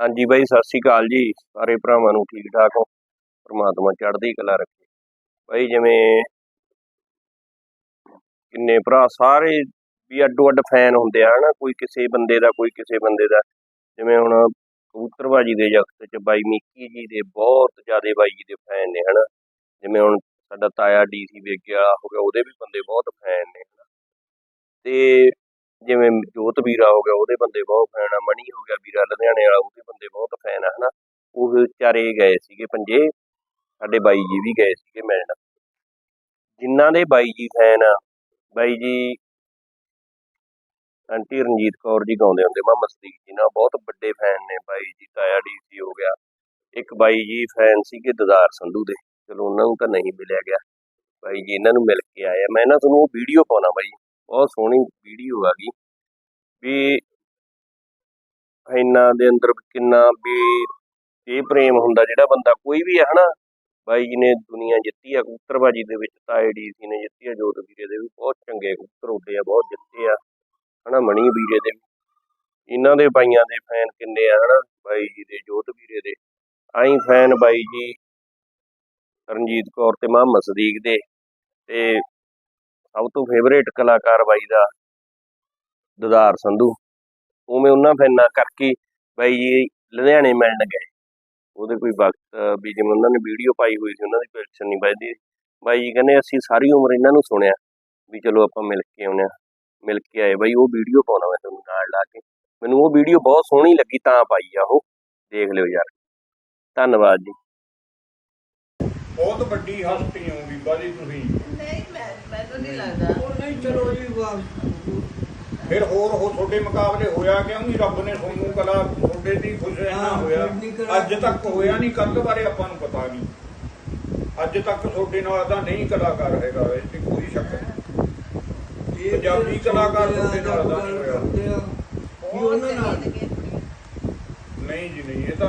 ਹਾਂਜੀ ਬਾਈ, ਸਤਿ ਸ਼੍ਰੀ ਅਕਾਲ ਜੀ। ਸਾਰੇ ਭਰਾਵਾਂ ਨੂੰ ਠੀਕ ਠਾਕ ਹੋ? ਪ੍ਰਮਾਤਮਾ ਚੜ੍ਹਦੀ ਕਲਾ ਰੱਖੇ। ਬਾਈ, ਜਿਵੇਂ ਕਿੰਨੇ ਭਰਾ, ਸਾਰੇ ਵੀ ਅੱਡੋ ਅੱਡ ਫੈਨ ਹੁੰਦੇ ਆ, ਹਨਾ? ਕੋਈ ਕਿਸੇ ਬੰਦੇ ਦਾ, ਕੋਈ ਕਿਸੇ ਬੰਦੇ ਦਾ। ਜਿਵੇਂ ਹੁਣ ਕਬੂਤਰਬਾਜੀ ਦੇ ਜਗਤ 'ਚ ਬਾਈ ਮਿੱਕੀ ਜੀ ਦੇ ਬਹੁਤ ਜ਼ਿਆਦਾ ਬਾਈ ਜੀ ਦੇ ਫੈਨ ਨੇ, ਹਨਾ? ਜਿਵੇਂ ਹੁਣ ਸਾਡਾ ਤਾਇਆ ਡੀਸੀ ਵੇਗਿਆ ਹੋ ਗਿਆ, ਉਹਦੇ ਵੀ ਬੰਦੇ ਬਹੁਤ ਫੈਨ ਨੇ, ਹਨਾ? ਤੇ ਜਿਵੇਂ ਜੋਤ ਵੀਰਾ ਹੋ ਗਿਆ, ਉਹਦੇ ਬੰਦੇ ਬਹੁਤ ਫੈਨ ਆ। ਮਣੀ ਹੋ ਗਿਆ, ਵੀਰਾ ਲੁਧਿਆਣੇ ਵਾਲਾ, ਉਹਦੇ ਬੰਦੇ ਬਹੁਤ ਹਨਾ? ਉਹ ਵਿਚਾਰੇ ਗਏ ਸੀਗੇ ਪੰਜੇ, ਸਾਡੇ ਬਾਈ ਜੀ ਵੀ ਗਏ ਸੀਗੇ ਮਿਲਣ। ਜਿਨ੍ਹਾਂ ਦੇ ਬਾਈ ਜੀ ਫੈਨ ਆ, ਬਾਈ ਜੀ ਆਂਟੀ ਰਣਜੀਤ ਕੌਰ ਜੀ ਗਾਉਂਦੇ ਹੁੰਦੇ ਮੁਹੰਮਦ ਸਦੀਕ ਜੀ ਨਾਲ, ਬਹੁਤ ਵੱਡੇ ਫੈਨ ਨੇ ਬਾਈ ਜੀ, ਤਾਇਆ ਡੀਸੀ ਹੋ ਗਿਆ। ਇੱਕ ਬਾਈ ਜੀ ਫੈਨ ਸੀਗੇ ਦਦਾਰ ਸੰਧੂ ਦੇ, ਚਲੋ ਉਹਨਾਂ ਨੂੰ ਤਾਂ ਨਹੀਂ ਮਿਲਿਆ ਗਿਆ। ਬਾਈ ਜੀ ਇਹਨਾਂ ਨੂੰ ਮਿਲ ਕੇ ਆਇਆ ਮੈਂ ਨਾ ਤੁਹਾਨੂੰ ਉਹ ਵੀਡੀਓ ਪਾਉਣਾ ਬਾਈ, ਬਹੁਤ ਸੋਹਣੀ ਵੀਡੀਓ ਆ ਗਈ। ਵੀ ਇਹਨਾਂ ਦੇ ਅੰਦਰ ਕਿੰਨਾ ਵੀ ਇਹ ਪ੍ਰੇਮ ਹੁੰਦਾ, ਜਿਹੜਾ ਬੰਦਾ ਕੋਈ ਵੀ ਹੈ ਹਨਾ, ਬਾਈ ਜੀ ਨੇ ਦੁਨੀਆ ਜਿੱਤੀ ਆ, ਕਬੂਤਰਬਾਜੀ ਦੇ ਵਿੱਚ ਤਾਏ ਡੀਸੀ ਨੇ ਜਿੱਤੀ ਆ, ਜੋਤ ਵੀਰੇ ਦੇ ਵੀ ਬਹੁਤ ਚੰਗੇ ਕਬੂਤਰ ਉੱਡੇ ਆ, ਬਹੁਤ ਜਿੱਤੇ ਆ, ਹਨਾ ਮਣੀ ਵੀਰੇ ਦੇ ਇਹਨਾਂ ਦੇ ਬਾਈਆਂ ਦੇ ਫੈਨ ਕਿੰਨੇ ਆ ਹਨਾ, ਬਾਈ ਜੀ ਦੇ, ਜੋਤ ਵੀਰੇ ਦੇ। ਆਈ ਫੈਨ ਬਾਈ ਜੀ ਰਣਜੀਤ ਕੌਰ ਤੇ ਮੁਹੰਮਦ ਸਦੀਕ ਦੇ ਤੇ ਸਭ ਤੋਂ ਫੇਵਰੇਟ ਕਲਾਕਾਰ ਬਾਈ ਦਾ, ਦਦਾਰ ਸੰਧੂ। ਉਵੇਂ ਉਹਨਾਂ ਫੈਨਾਂ ਕਰਕੇ ਬਾਈ ਜੀ ਲੁਧਿਆਣੇ ਮਿਲਣ ਗਏ। ਉਹਦੇ ਕੋਈ ਵਕਤ ਵੀ ਜਿਵੇਂ ਉਹਨਾਂ ਨੇ ਵੀਡੀਓ ਪਾਈ ਹੋਈ ਸੀ ਉਹਨਾਂ ਦੀ ਪਿਕਚਰ ਨਹੀਂ ਵੱਜਦੀ। ਬਾਈ ਜੀ ਕਹਿੰਦੇ ਅਸੀਂ ਸਾਰੀ ਉਮਰ ਇਹਨਾਂ ਨੂੰ ਸੁਣਿਆ ਵੀ ਚਲੋ ਆਪਾਂ ਮਿਲ ਕੇ ਆਉਣੇ ਆ ਮਿਲ ਕੇ ਆਏ। ਬਾਈ ਉਹ ਵੀਡੀਓ ਪਾਉਣਾ ਮੈਂ ਤੁਹਾਨੂੰ ਨਾਲ ਲਾ ਕੇ। ਮੈਨੂੰ ਉਹ ਵੀਡੀਓ ਬਹੁਤ ਸੋਹਣੀ ਲੱਗੀ ਤਾਂ ਪਾਈ ਆ ਉਹ। ਦੇਖ ਲਿਓ ਯਾਰ। ਧੰਨਵਾਦ ਜੀ। ਬਹੁਤ ਵੱਡੀ ਹਸਤੀ ਹੋ ਬੀਬਾ ਜੀ ਤੁਸੀਂ। ਨਹੀਂ ਮੈਂ ਮੈਨੂੰ ਨਹੀਂ ਲੱਗਦਾ। ਉਹ ਨਹੀਂ ਚਲੋ ਜੀ ਵਾਹ। ਫਿਰ ਹੋਰ ਹੋ ਤੁਹਾਡੇ ਮੁਕਾਬਲੇ ਹੋਇਆ ਕਿਉਂ ਨਹੀਂ ਰੱਬ ਨੇ ਤੁਹਾਨੂੰ ਕਲਾ ਤੁਹਾਡੇ ਦੀ ਖੁਸ਼ ਰਹਿਣਾ ਹੋਇਆ। ਅੱਜ ਤੱਕ ਹੋਇਆ ਨਹੀਂ ਕੱਲ ਬਾਰੇ ਆਪਾਂ ਨੂੰ ਪਤਾ ਨਹੀਂ ਅੱਜ ਤੱਕ ਤੁਹਾਡੇ ਨਾਲ ਦਾ ਨਹੀਂ ਕਲਾਕਾਰ ਹੈਗਾ ਇਹ 'ਚ ਕੋਈ ਸ਼ੱਕ ਨਹੀਂ। ਪੰਜਾਬੀ ਕਲਾਕਾਰ ਤੁਹਾਡੇ ਨਾਲ ਦਾ ਨਹੀਂ ਹੋਇਆ। ਨਹੀਂ ਜੀ ਨਹੀਂ ਇਹ ਤਾਂ